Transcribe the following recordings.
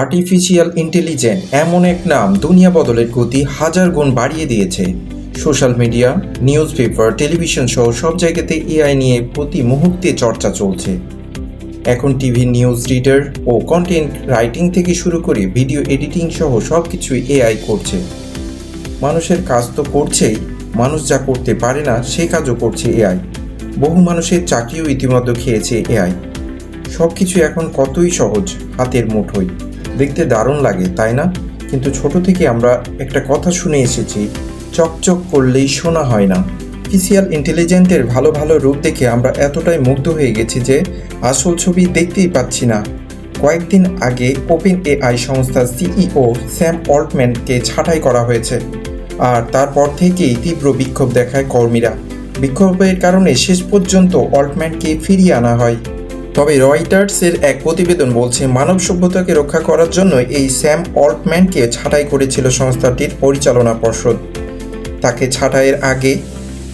Artificial intelligent এমন এক নাম দুনিয়া বদলের গতি হাজার গুণ বাড়িয়ে দিয়েছে। Social media news paper television সহ সব জায়গাতে এআই নিয়ে প্রতি মুহূর্তে চর্চা চলছে। এখন টিভি নিউজ রিডার ও কন্টেন্ট রাইটিং থেকে শুরু করে ভিডিও এডিটিং সহ সব কিছুই এআই করছে। মানুষের কাজ তো করছেই, মানুষ যা করতে পারে না, সে কাজও করছে এআই বহু মানুষের চাকরিও ইতিমধ্যে খেয়েছে এআই সব কিছু এখন কতই সহজ, হাতের মুঠোয়। দেখতে দারুণ লাগে, তাই না? কিন্তু ছোট থেকে আমরা একটা কথা শুনে এসেছি, চকচক করলেই শোনা হয় না। আর্টিফিশিয়াল ইন্টেলিজেন্টের ভালো ভালো রূপ দেখে আমরা এতটাই মুগ্ধ হয়ে গেছি যে আসল ছবি দেখতেই পাচ্ছি না। কয়েকদিন আগে ওপেন এআই সংস্থার সিইও স্যাম অল্টম্যানকে ছাঁটাই করা হয়েছে, আর তারপর থেকেই তীব্র বিক্ষোভ দেখায় কর্মীরা। বিক্ষোভের কারণে শেষ পর্যন্ত অল্টম্যানকে ফিরিয়ে আনা হয়। তবে রয়টার্সের এক প্রতিবেদন বলছে, মানব সভ্যতাকে রক্ষা করার জন্য এই স্যাম অল্টম্যানকে ছাঁটাই করেছিল সংস্থাটির পরিচালনা পর্ষদ। তাকে ছাঁটাইয়ের আগে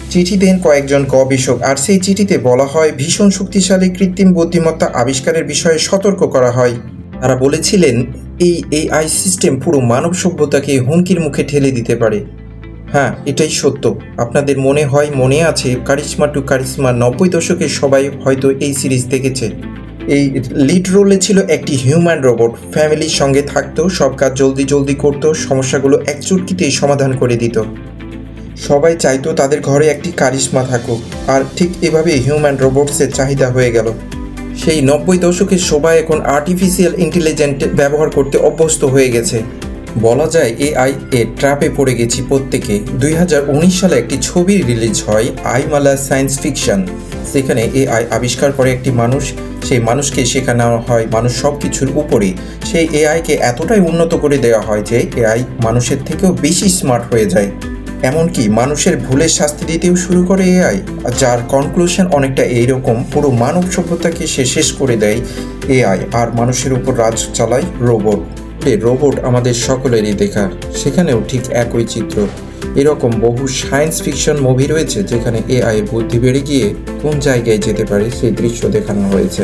চিঠি দেন কয়েকজন গবেষক, আর সেই চিঠিতে বলা হয়, ভীষণ শক্তিশালী কৃত্রিম বুদ্ধিমত্তা আবিষ্কারের বিষয়ে সতর্ক করা হয়। তারা বলেছিলেন, এই এআই সিস্টেম পুরো মানব সভ্যতাকে হুমকির মুখে ঠেলে দিতে পারে। হ্যাঁ এটাই সত্য। আপনাদের মনে হয় মনে আছে, কারিশমা টু কারিশমা নব্বই দশকের সবাই হয়তো এই সিরিজ দেখেছে। এই লিড রোলে ছিল একটি হিউম্যান রোবট। ফ্যামিলির সঙ্গে থাকতো, সব কাজ জলদি জলদি করতো, সমস্যাগুলো এক চুটকিতেই সমাধান করে দিত। সবাই চাইতো তাদের ঘরে একটি কারিশমা থাকুক। আর ঠিক এভাবে হিউম্যান রোবটসের চাহিদা হয়ে গেল। সেই নব্বই দশকের সবাই এখন আর্টিফিশিয়াল ইন্টেলিজেন্ট ব্যবহার করতে অভ্যস্ত হয়ে গেছে। বলা যায় এআই এর ট্র্যাপে পড়ে গেছি প্রত্যেকে। দুই হাজার উনিশ সালে একটি ছবি রিলিজ হয় আইমালা সায়েন্স ফিকশন। সেখানে এআই আবিষ্কার করে একটি মানুষ। সেই মানুষকে শেখানো হয় মানুষ সব কিছুর উপরে সেই এআইকে এতটাই উন্নত করে দেওয়া হয় যে এআই মানুষের থেকেও বেশি স্মার্ট হয়ে যায়। এমনকি মানুষের ভুলের শাস্তি দিতেও শুরু করে এআই যার কনক্লুশন অনেকটা এইরকম, পুরো মানব সভ্যতাকে সে শেষ করে দেয় এআই আর মানুষের উপর রাজ চালায় রোবট রোবট আমাদের সকলেরই দেখা সেখানেও ঠিক একই চিত্র। এরকম বহু সায়েন্স ফিকশন মুভি রয়েছে যেখানে এআই বুদ্ধি বেড়ে গিয়ে কোন জায়গায় যেতে পারে সেই দৃশ্য দেখানো হয়েছে।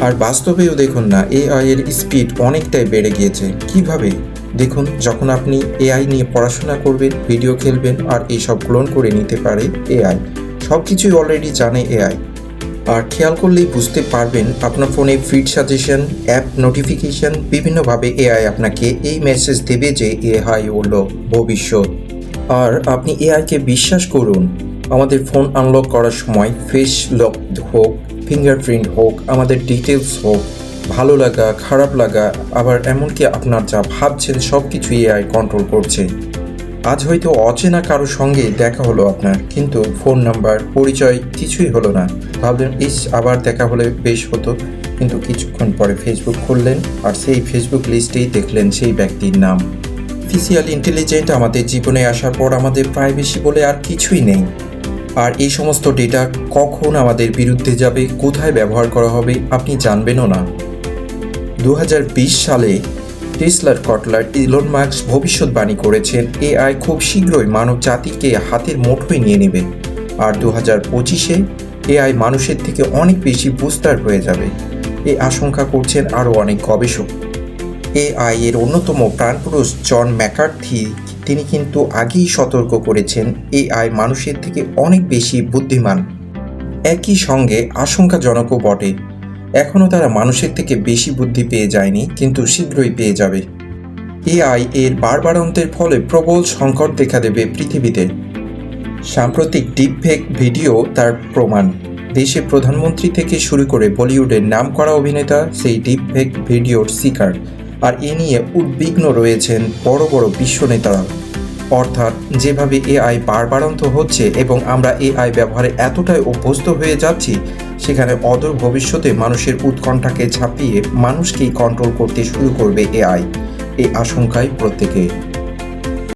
আর বাস্তবেও দেখুন না এআই এর স্পিড অনেকটাই বেড়ে গিয়েছে। কীভাবে? দেখুন, যখন আপনি এআই নিয়ে পড়াশোনা করবেন ভিডিও খেলবেন আর এইসব ক্লোন করে নিতে পারে এআই সব কিছুই অলরেডি জানে এআই খেয়াল করলেই বুঝতে পারবেন আপনার ফোনে ফিড সাজেশন অ্যাপ নোটিফিকেশন বিভিন্নভাবে এআই আপনাকে এই মেসেজ দেবে যে এআই হলো ভবিষ্যৎ। আর আপনি এআইকে বিশ্বাস করুন, আমাদের ফোন আনলক করার সময় ফেস লক হোক ফিঙ্গারপ্রিন্ট হোক, আমাদের ডিটেলস হোক, ভালো লাগা, খারাপ লাগা, আবার এমনকি আপনার যা ভাবছেন সব কিছু এআই কন্ট্রোল করছে। আজ হয়তো অচেনা কারোর সঙ্গে দেখা হলো আপনার, কিন্তু ফোন নাম্বার, পরিচয় কিছুই হলো না। ভাবলেন, ইস, আবার দেখা হলে বেশ হতো। কিন্তু কিছুক্ষণ পরে ফেসবুক খুললেন আর সেই ফেসবুক লিস্টেই দেখলেন সেই ব্যক্তির নাম। আর্টিফিশিয়াল ইন্টেলিজেন্ট আমাদের জীবনে আসার পর আমাদের প্রাইভেসি বলে আর কিছুই নেই। আর এই সমস্ত ডেটা কখন আমাদের বিরুদ্ধে যাবে, কোথায় ব্যবহার করা হবে, আপনি জানবেনও না। দু হাজার বিশ সালে টেসলার কটলার ইলন মার্কস ভবিষ্যৎবাণী করেছেন, এআই খুব শীঘ্রই মানব জাতিকে হাতের মুঠোয় নিয়ে নেবে। আর দু হাজার পঁচিশে এআই মানুষের থেকে অনেক বেশি বুস্টার হয়ে যাবে। এ আশঙ্কা করছেন আরও অনেক গবেষক। এআই এর অন্যতম প্রাণপুরুষ জন ম্যাকার্থি, তিনি কিন্তু আগেই সতর্ক করেছেন, এআই মানুষের থেকে অনেক বেশি বুদ্ধিমান। একই সঙ্গে আশঙ্কাজনকও বটে। এখনও তারা মানুষের থেকে বেশি বুদ্ধি পেয়ে যায়নি, কিন্তু শীঘ্রই পেয়ে যাবে। এআই এর বারবারন্তের ফলে প্রবল সংকট দেখা দেবে পৃথিবীতে। সাম্প্রতিক ডিপফেক ভিডিও তার প্রমাণ। দেশে প্রধানমন্ত্রী থেকে শুরু করে বলিউডের নামকরা অভিনেতা সেই ডিপফেক ভিডিওর শিকার, আর এ নিয়ে উদ্বিগ্ন রয়েছেন বড় বড় বিশ্ব নেতারা অর্থাৎ যেভাবে এআই বারবারন্ত হচ্ছে এবং আমরা এআই ব্যবহারে এতটাই অভ্যস্ত হয়ে যাচ্ছি সেখানে অদূর ভবিষ্যতে মানুষের উৎকণ্ঠাকে ছাপিয়ে মানুষকেই কন্ট্রোল করতে শুরু করবে এআই এই আশঙ্কায় প্রত্যেকে